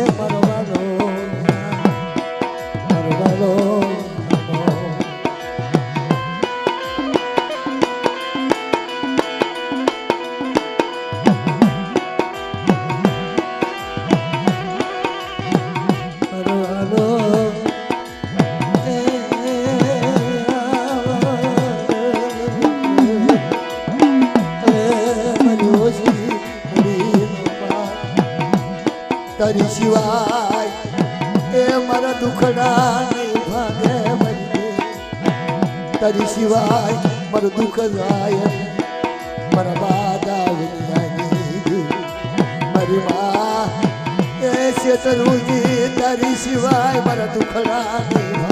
અરે મારા દુખડા નહીં ભાગે મરી તારી સિવાય મારું દુઃખ જાય મારા મારી એ શેતરુજી તારી સિવાય મારા દુખડા નહીં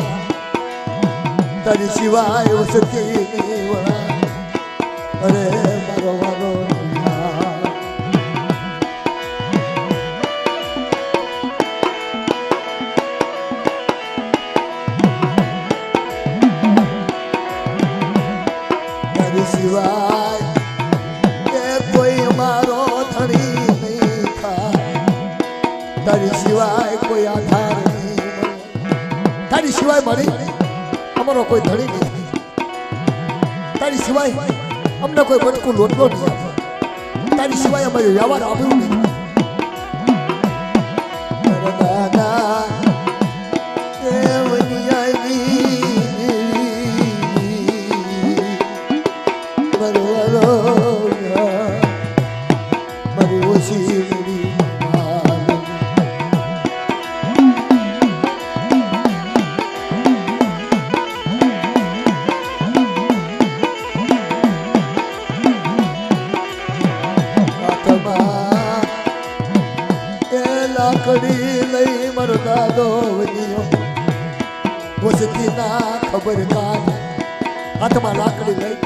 તારી સિવાય અરે મારો વારો તારી સિવાય મારી અમારો કોઈ ધણી નહીં. તારી સિવાય અમને કોઈ બટકું લોટલો નહીં આપે. તારી સિવાય અમારે વ્યવહાર આવ્યો નહીં. દાદા દેવની વનિયાની વન્યો વસતી ના ખબર કાઢ હાથમાં લાકડી લઈ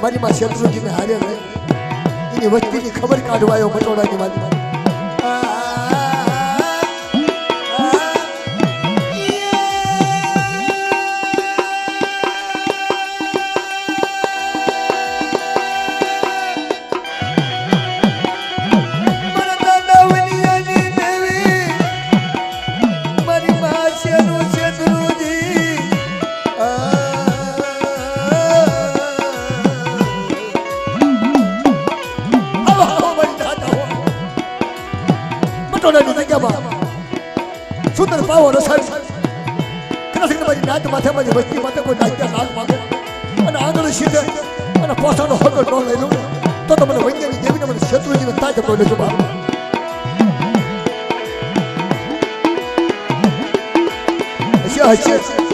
મારી માં શત્રુજીને હારે લઈ એની વસ્તીની ખબર કાઢવા આવ્યો પટોળાની નાત વસ્તી માટે કોઈ નાચ્યા લાલ માગે. અને આગળ સીધે અને પોતાનો હોટો ન લઈ લઉં તો તમને મને વૈજ્ઞાનિક દેવીને મને શત્રુજીને તાજ કોઈ લેજો બાપ હશે હશે.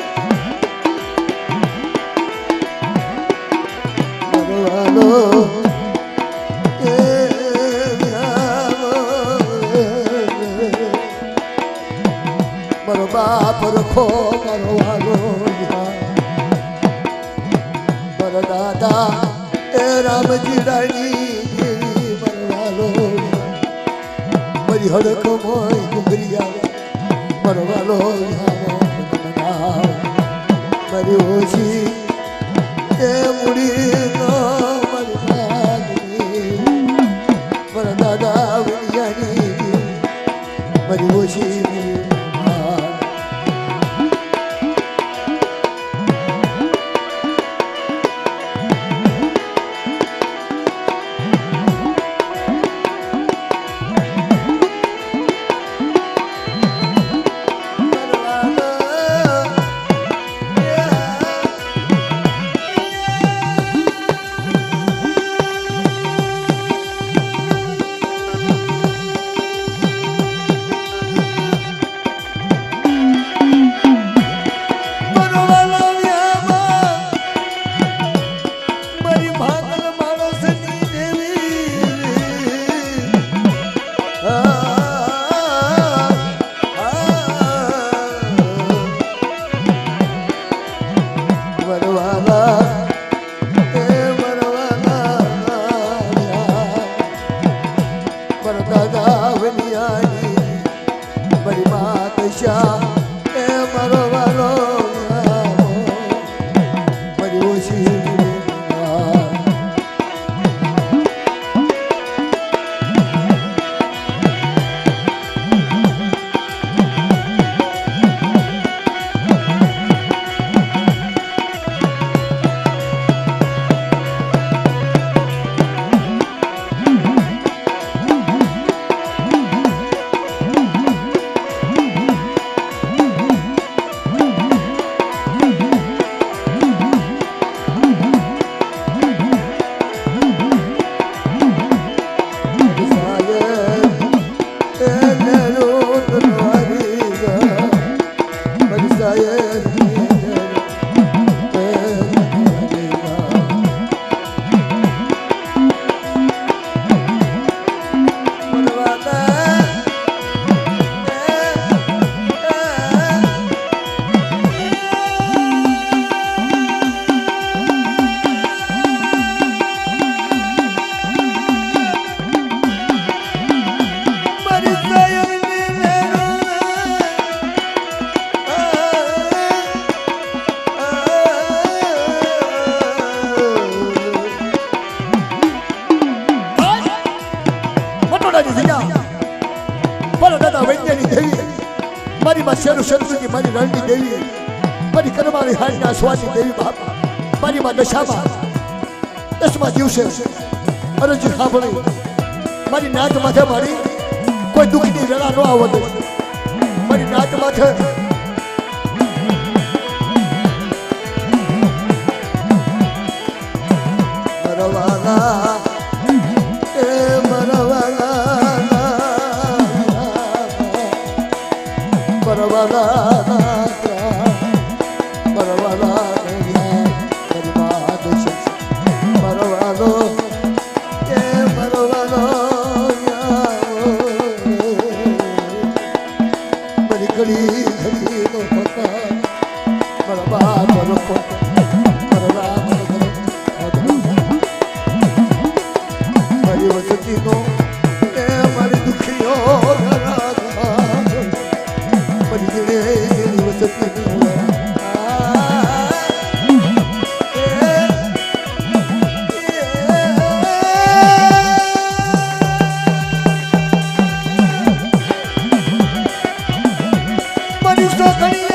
મારા દાદા એ રામજી રાણી મરવાલો વાલો. મારી હડક મોય ડુંગરિયા મારો વાલો મારી ઓછી એ મૂડી મારા વૈદ્યની દેવી મારી માં શેરુ શત્રુજી મારી રણની દેવી. મારી કરમાળી હાલના સ્વાદી દેવી બાપ. મારી માં દશામાં. દસમા દિવસે અરજી સાંભળી. મારી નાત માથે મારી કોઈ દુઃખની વેળા ન આવવા દે મારી નાત માથે મરવાલા મરવાલા મરવાલો એ મરવાલો મારી ઘડી ઘડી મારી સોકણી